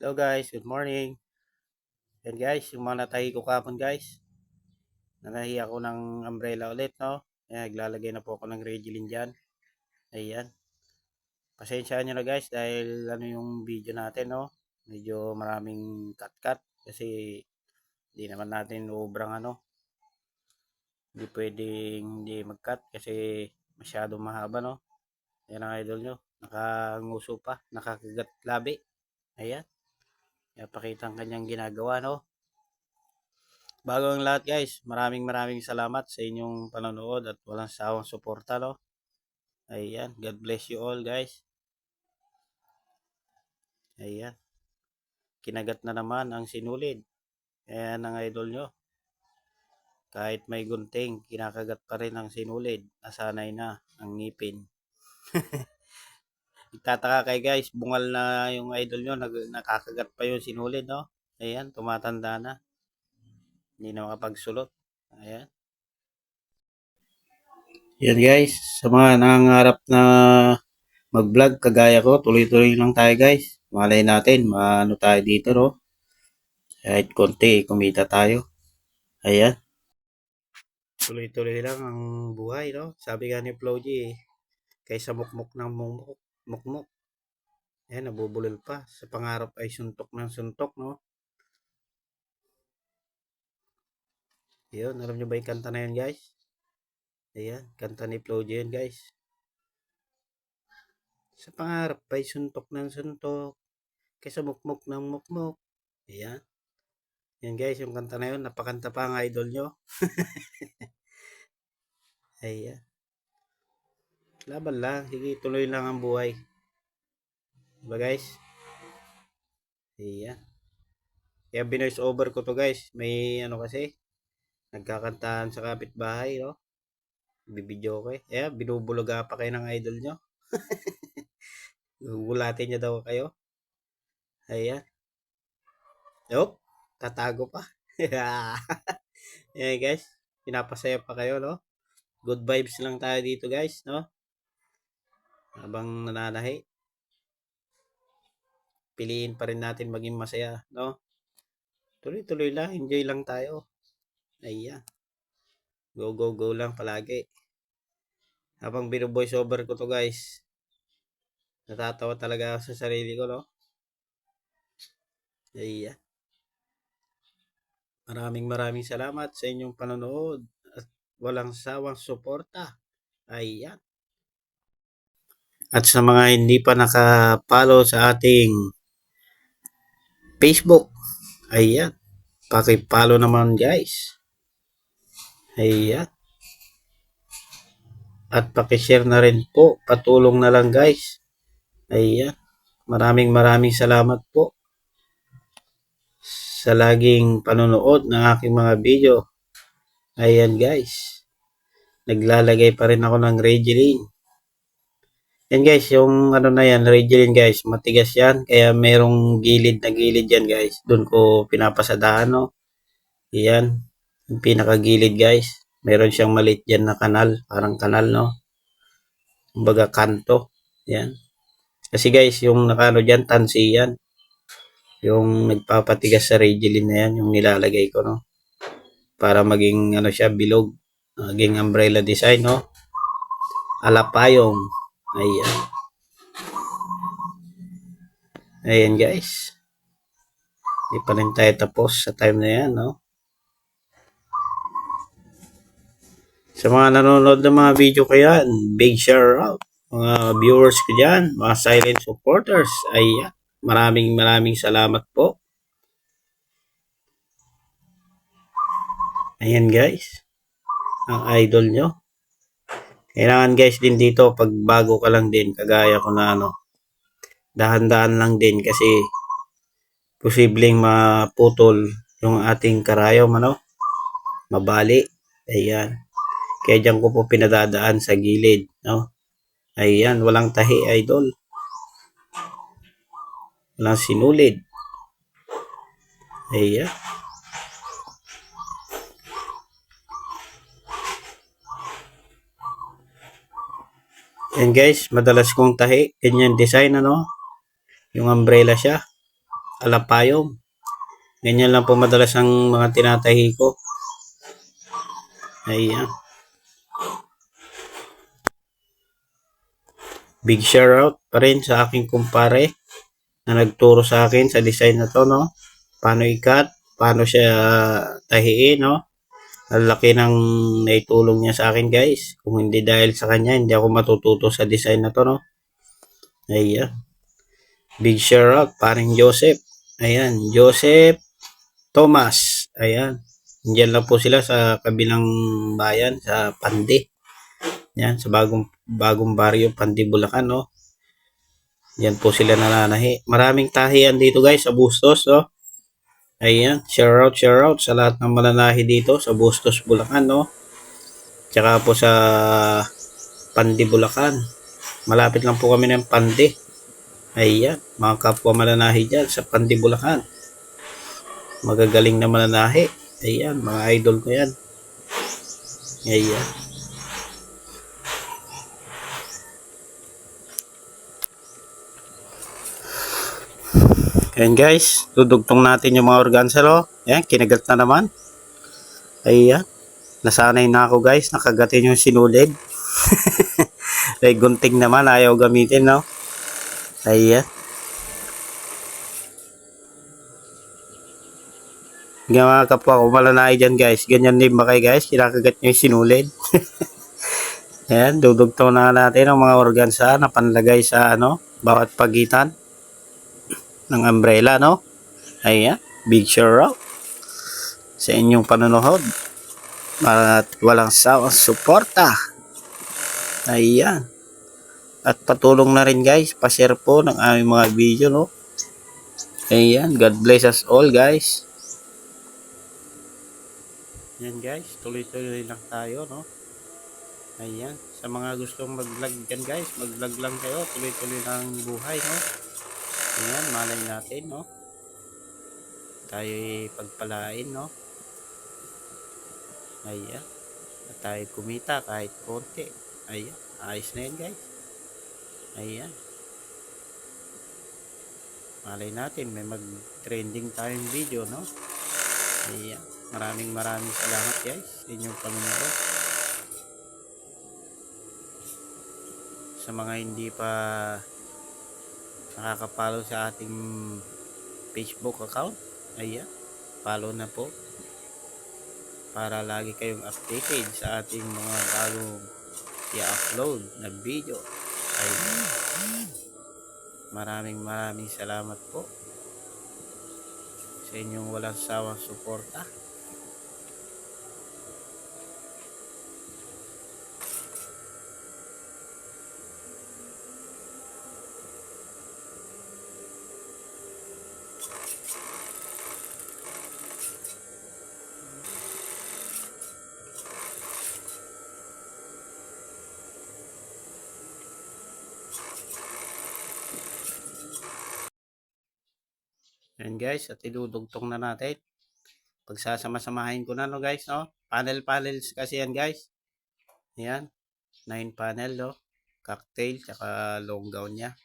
Hello guys, good morning. Yan guys, yung mga natahi ko kapon guys. Nanahi ako ng umbrella ulit, no? Ayan, naglalagay na po ako ng Regilin dyan. Ayan. Pasensya nyo na guys dahil ano yung video natin, no? Medyo maraming cut-cut kasi hindi naman natin ubrang ano. Hindi pwedeng hindi mag-cut kasi masyadong mahaba, no? Ayan ang idol nyo. Nakanguso pa, nakakagat labi. Ayan. Kaya pakita ang kanyang ginagawa, no? Bago ang lahat, guys, maraming maraming salamat sa inyong panonood at walang sawang suporta, no? Ayan. God bless you all, guys. Ayan. Kinagat na naman ang sinulid. Ayan ang idol nyo. Kahit may gunting, kinakagat pa rin ang sinulid. Nasanay na ang ngipin. Nagtataka kay guys, bungal na yung idol nyo, nag, nakakagat pa yung sinulid, no? Ayan, tumatanda na. Hindi na makapagsulot. Ayan. Yan guys, sa mga nangangarap na mag-vlog kagaya ko, tuloy-tuloy lang tayo guys. Malay natin, maano tayo dito, no? Kahit konti, kumita tayo. Ayan. Tuloy-tuloy lang ang buhay, no? Sabi nga ni Flo G, eh, kaysa mukmuk ng mukmuk, mukmuk. Ayan, nabubulol pa. Sa pangarap ay suntok ng suntok, no? Yun, alam nyo ba yung kanta na yun, guys? Ayan, kanta ni Flo G yun, guys. Sa pangarap ay suntok ng suntok, kaysa mukmuk ng mukmuk. Ayan. Yan guys, yung kanta na yun, napakanta pa ang idol nyo. Ayan. Laban lang, sige, tuloy lang ang buhay. Diba guys? Ayan. Kaya binoise over ko to guys. May ano kasi, nagkakantahan sa kapitbahay, no? Bibidyo ko eh. Ayan, binubulaga pa kayo ng idol nyo. Gugulatin niya daw kayo. Ayan. Yup, tatago pa. Ayan guys, pinapasaya pa kayo, no? Good vibes lang tayo dito guys, no? Habang nananahi. Piliin pa rin natin maging masaya, no? Tuloy-tuloy lang, enjoy lang tayo. Ayan. Go, go, go lang palagi. Habang bino-voice over ko to guys, natatawa talaga ako sa sarili ko, no? Ayan. Maraming maraming salamat sa inyong panonood at walang sawang suporta. Ayan. At sa mga hindi pa nakapalo sa ating Facebook, ayan. Pakipalo naman guys. Ayan. At pakishare na rin po. Patulong na lang guys. Ayan. Maraming maraming salamat po sa laging panonood ng aking mga video. Ayan guys. Naglalagay pa rin ako ng Regeline. Yan guys, yung ano na yan, Regeline guys, matigas yan. Kaya merong gilid na gilid yan guys. Doon ko pinapasadahan no. Yan. Yung pinakagilid guys. Meron siyang maliit dyan na kanal. Parang kanal no. Kumbaga kanto. Yan. Kasi guys, yung nakano dyan, tansi yan yung nagpapatigas sa Regeline na yan, yung nilalagay ko, no? Para maging, ano siya, bilog. Maging umbrella design, no? Alapayong. Ayan. Ayan, guys. Hindi pa rin tayo tapos sa time na yan, no? Sa mga nanonood ng mga video ko yan, big shout out. Mga viewers ko dyan, mga silent supporters, ayan. Maraming maraming salamat po. Ayan guys. Ang idol nyo. Kailangan guys din dito pag bago ka lang din kagaya ko na ano. Dahan-dahan lang din kasi posibleng maputol yung ating karayom ano. Mabali. Ayan. Kaya dyan ko po pinadadaan sa gilid. No? Ayan. Walang tahi idol na sinulid. Ayan. Yan guys, madalas kong tahi. Ganyan design ano. Yung umbrella siya. alapayong. Ganyan lang po madalas ang mga tinatahi ko. Ayan. Big shout out pa rin sa aking kumpare na nagturo sa akin sa design na to, no? Paano ikat, paano siya tahiin, no? Ang laki ng naitulong niya sa akin, guys. Kung hindi dahil sa kanya, hindi ako matututo sa design na to, no? Ayan. Big shout out, paring Joseph. Ayan, Joseph Thomas. Ayan. Diyan lang po sila sa kabilang bayan, sa Pandi. Yan, sa bagong bagong baryo, Pandi, Bulacan, no? Yan po sila nananahi. Maraming tahian dito, guys, sa Bustos, no? Ayan, shout out, shout out sa lahat ng mananahi dito sa Bustos, Bulacan, no? Tsaka po sa Pandi, Bulacan. Malapit lang po kami ng Pandi. Ayan, mga kapwa mananahi dyan sa Pandi, Bulacan. Magagaling na mananahi. Ayan, mga idol ko yan. Ayan. Ayan guys, dudugtong natin yung mga organza lo. Ayan, kinagat na naman. Ayan. Nasanay na ako guys, nakagatin yung sinulid. Ay, gunting naman, ayaw gamitin, no? Ayan. Nga mga kapwa ko malanay dyan guys. Ganyan din ba kayo guys? Kinakagat nyo yung sinulid. Ayan, dudugtong na natin ang mga organsa na panlagay sa ano, bawat pagitan ng umbrella, no? Ayan, big shout out sa inyong panonood. At walang sawang suporta. Ayan. At patulong na rin guys, pa-share po ng aming mga video, no? Ayan, God bless us all guys. Ayan guys, tuloy-tuloy lang tayo, no? Ayan, sa mga gustong mag-vlog dyan guys, mag-vlog lang kayo, tuloy-tuloy lang buhay, no? Ayan, malay natin, no? Tayo pagpalain, no? Ayan. At tayo kumita kahit konti. Ayan. Ayos na yan, guys. Ayan. Malay natin, may mag-trending tayong video, no? Ayan. Maraming maraming salamat, guys, sa inyong panonood. Sa mga hindi pa nakaka-follow sa ating Facebook account, ayan, follow na po para lagi kayong updated sa ating mga bagong i-upload na video. Ayan. Maraming maraming salamat po sa inyong walang sawang suporta. Yan guys, at idudugtong na natin. Pagsasama-samahin ko na no guys, no? Panel panels kasi yan guys. Yan. 9 panel, no? Cocktail, tsaka long gown niya.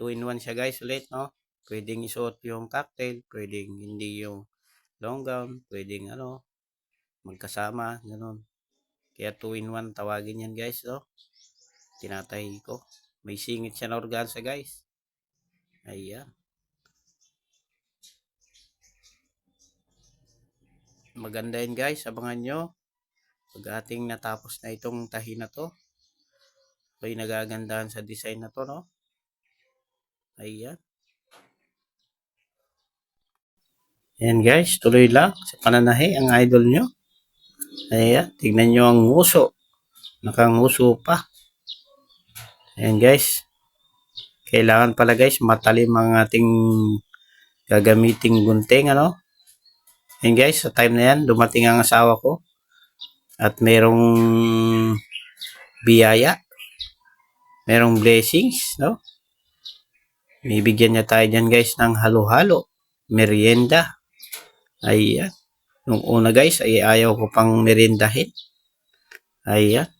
2 in 1 siya guys ulit, no? Pwedeng isuot yung cocktail, pwedeng hindi yung long gown, pwedeng ano, magkasama, ganun. Kaya 2 in 1 tawagin yan guys, no? Tinatahi ko. May singit siya na organza guys. Ayan. Maganda yun guys. Abangan nyo. Pag ating natapos na itong tahi na to ako'y nagagandahan sa design na to no? Ayan. Ayan guys. Tuloy lang sa pananahi ang idol nyo. Ayan. Tignan nyo ang nguso. Nakanguso pa. Ayan guys. Kailangan pala guys matalim ang ating gagamiting gunting ano Yan guys, sa time na yan, dumating ang asawa ko. At merong biyaya. Merong blessings, no? Bibigyan niya tayo dyan guys ng halo-halo. Merienda. Ayan. Nung una guys, ay ayaw ko pang merindahin. Ayan.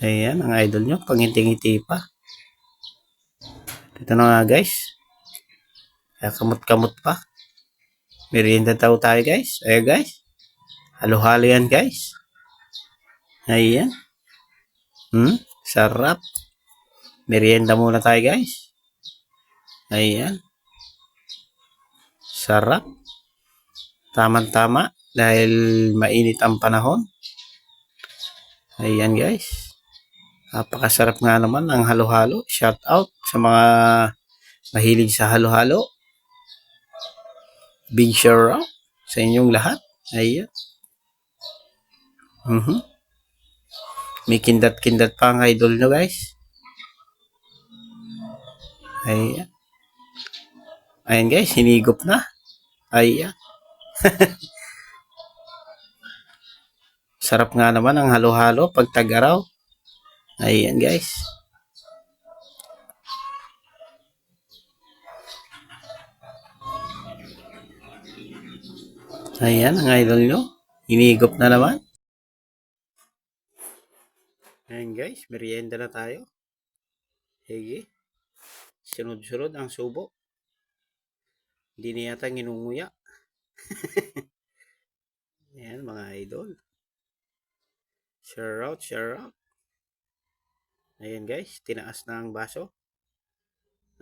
Ayan, ang idol nyo. Panginting-ngiti pa. Ito na nga guys. Kaya kamot-kamot pa. Merienda daw tayo guys. Ayan guys. Halo-halo yan guys. Ayan. Hmm, sarap. Merienda muna tayo guys. Ayan. Sarap. Tamang-tama dahil mainit ang panahon. Ayan guys. Napakasarap nga naman ang halo-halo. Shout out sa mga mahilig sa halo-halo. Big shout out sa inyong lahat. Ayan. Mhm. May kindat-kindat pa ang idol nyo guys. Ayan. Ayan guys, hinigop na. Ayan. Sarap nga naman ang halo-halo pag tag-araw. Ayan guys. Ayan ang idol nyo. Hinigop na naman. Ayan guys, merienda na tayo. Hige. Sunod-sunod ang subo. Hindi na yata nginunguya. Ayan mga idol. Share out, share out. Ayan guys, tinaas na ang baso.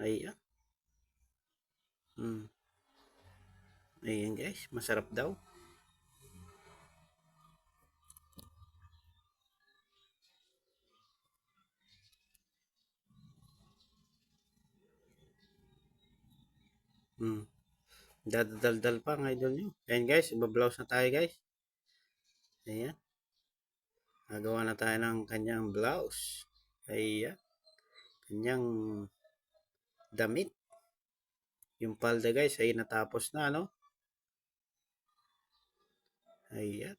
Ayan. Hmm. Ayan guys, masarap daw. Hmm. Dadaldal pa ang idol nyo. Ayan guys, ibablouse na tayo guys. Ayan. Nagawa na tayo ng kanyang blouse. Ayan. Kanyang damit. Yung palda guys ay natapos na no. Ayan.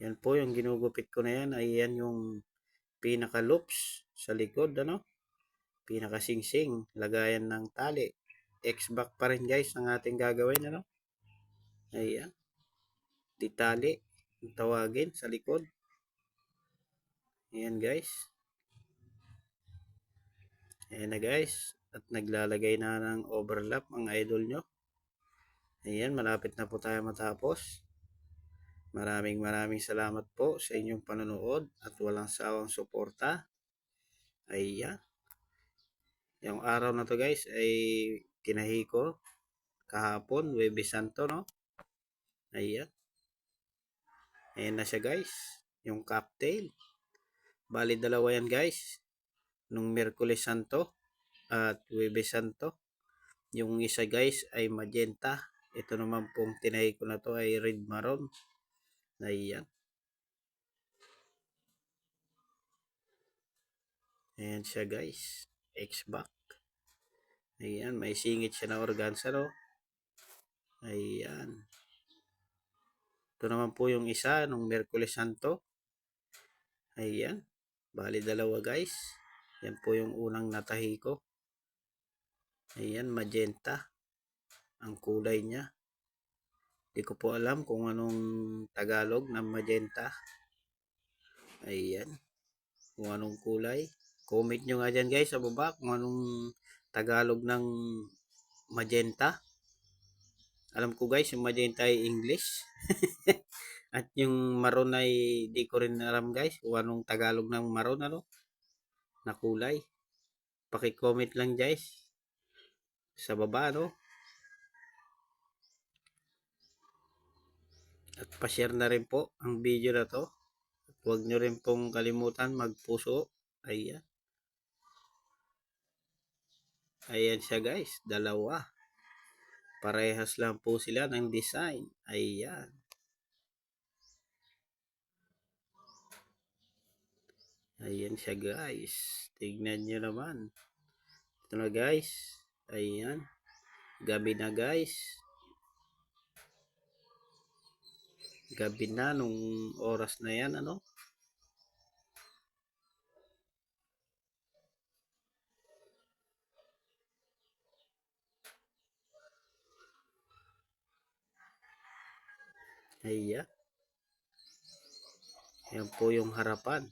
Yan po yung ginugupit ko na yan. Ayan yung pinaka loops sa likod ano. Pinaka sing-sing. Lagayan ng tali. X-back pa rin guys ang ating gagawin ano. Ayan. Di tali. Tawagin sa likod. Ayan guys. Ayan na guys. At naglalagay na ng overlap ang idol nyo. Ayan, malapit na po tayo matapos. Maraming maraming salamat po sa inyong panonood at walang sawang suporta. Ayan. Yung araw na to guys ay tinahi ko kahapon, Webe Santo, no? Ayan. Ayan na siya guys. Yung cocktail. Bali dalawa yan guys. Nung Merkulis Santo at Webe Santo. Yung isa guys ay magenta. Ito naman pong tinahi ko na to ay red maroon. Ayan. Ayan siya guys. X-back. Ayan. May singit siya na organza no. Ayan. Ito naman po yung isa nung Merkulis Santo. Ayan. Bali dalawa guys. Yan po yung unang natahi ko. Ayan. Magenta ang kulay niya. Hindi ko po alam kung anong Tagalog ng magenta. Ayan. Kung anong kulay. Comment nyo nga dyan guys sa baba kung anong Tagalog ng magenta. Alam ko guys, yung magenta ay English. At yung maroon ay di ko rin alam guys kung anong Tagalog ng maroon ano. Na kulay. Paki-comment lang guys. Sa baba no. At pa-share na rin po ang video na to. At huwag nyo rin pong kalimutan magpuso. Ayan. Ayan siya guys. Dalawa. Parehas lang po sila ng design. Ayan. Ayan siya guys. Tignan nyo naman. Ito na guys. Ayan. Gabi na guys. gabi na nung oras na yan ano Ayan. Yan po yung harapan.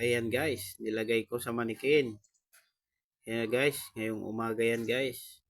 Ayan guys, nilagay ko sa manikin. Ayan guys, ngayong umaga yan guys.